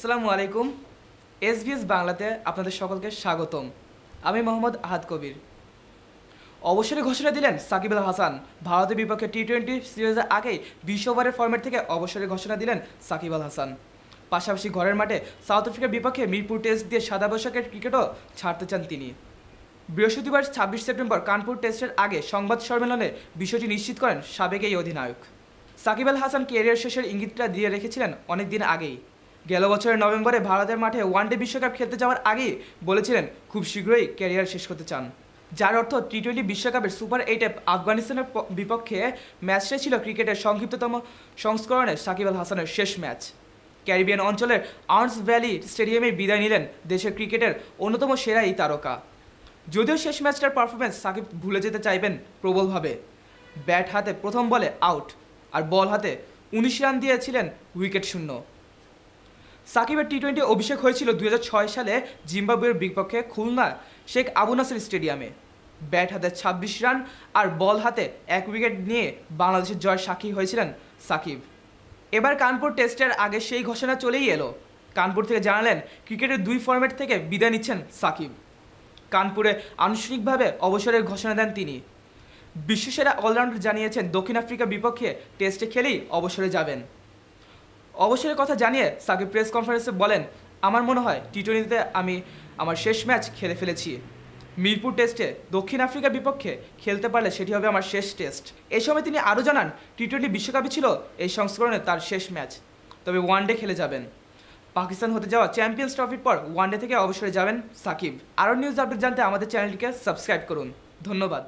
আসসালামু আলাইকুম। এসবিএস বাংলাতে আপনাদের সকলকে স্বাগতম। আমি মোহাম্মদ আহাদ কবির। অবসরে ঘোষণা দিলেন সাকিব আল হাসান। ভারতের বিপক্ষে টি টোয়েন্টি সিরিজের আগেই বিশ ওভারের ফরম্যাট থেকে অবসরে ঘোষণা দিলেন সাকিব আল হাসান। পাশাপাশি ঘরের মাঠে সাউথ আফ্রিকার বিপক্ষে মিরপুর টেস্ট দিয়ে সাদা বৈশাখের ক্রিকেটও ছাড়তে চান তিনি। বৃহস্পতিবার ছাব্বিশ সেপ্টেম্বর কানপুর টেস্টের আগে সংবাদ সম্মেলনে বিষয়টি নিশ্চিত করেন সাবেক এই অধিনায়ক। সাকিব আল হাসান কেরিয়ার শেষের ইঙ্গিতটা দিয়ে রেখেছিলেন অনেক দিন আগেই। গেল বছরের নভেম্বরে ভারতের মাঠে ওয়ানডে বিশ্বকাপ খেলতে যাওয়ার আগেই বলেছিলেন খুব শীঘ্রই ক্যারিয়ার শেষ করতে চান। যার অর্থ টি টোয়েন্টি বিশ্বকাপের সুপার এইটে আফগানিস্তানের বিপক্ষে ম্যাচটাই ছিল ক্রিকেটের সংক্ষিপ্ততম সংস্করণে সাকিব আল হাসানের শেষ ম্যাচ। ক্যারিবিয়ান অঞ্চলের আর্নস ভ্যালি স্টেডিয়ামে বিদায় নিলেন দেশের ক্রিকেটের অন্যতম সেরা এই তারকা। যদিও শেষ ম্যাচটার পারফরমেন্স সাকিব ভুলে যেতে চাইবেন প্রবলভাবে। ব্যাট হাতে প্রথম বলে আউট, আর বল হাতে উনিশ রান দিয়েছিলেন উইকেট শূন্য। সাকিবের টি টোয়েন্টি অভিষেক হয়েছিল দুই হাজার ছয় সালে জিম্বাবুয়ের বিপক্ষে খুলনা শেখ আবু নাসির স্টেডিয়ামে। ব্যাট হাতে ছাব্বিশ রান আর বল হাতে এক উইকেট নিয়ে বাংলাদেশের জয় সাক্ষী হয়েছিলেন সাকিব। এবার কানপুর টেস্টের আগে সেই ঘোষণা চলেই এলো। কানপুর থেকে জানালেন, ক্রিকেটের দুই ফরম্যাট থেকে বিদায় নিচ্ছেন সাকিব। কানপুরে আনুষ্ঠানিকভাবে অবসরের ঘোষণা দেন তিনি। বিশ্বসেরা অলরাউন্ডার জানিয়েছেন, দক্ষিণ আফ্রিকার বিপক্ষে টেস্টে খেলেই অবসরে যাবেন। অবসরের কথা জানিয়ে সাকিব প্রেস কনফারেন্সে বলেন, আমার মনে হয় টি টোয়েন্টিতে আমি আমার শেষ ম্যাচ খেলে ফেলেছি। মিরপুর টেস্টে দক্ষিণ আফ্রিকার বিপক্ষে খেলতে পারলে সেটি হবে আমার শেষ টেস্ট। এই সময় তিনি আরও জানান টি টোয়েন্টি বিশ্বকাপই ছিল এই সংস্করণে তার শেষ ম্যাচ। তবে ওয়ানডে খেলে যাবেন। পাকিস্তান হতে যাওয়া চ্যাম্পিয়ন্স ট্রফির পর ওয়ানডে থেকে অবসরে যাবেন সাকিব। আরও নিউজ আপডেট জানতে আমাদের চ্যানেলটিকে সাবস্ক্রাইব করুন। ধন্যবাদ।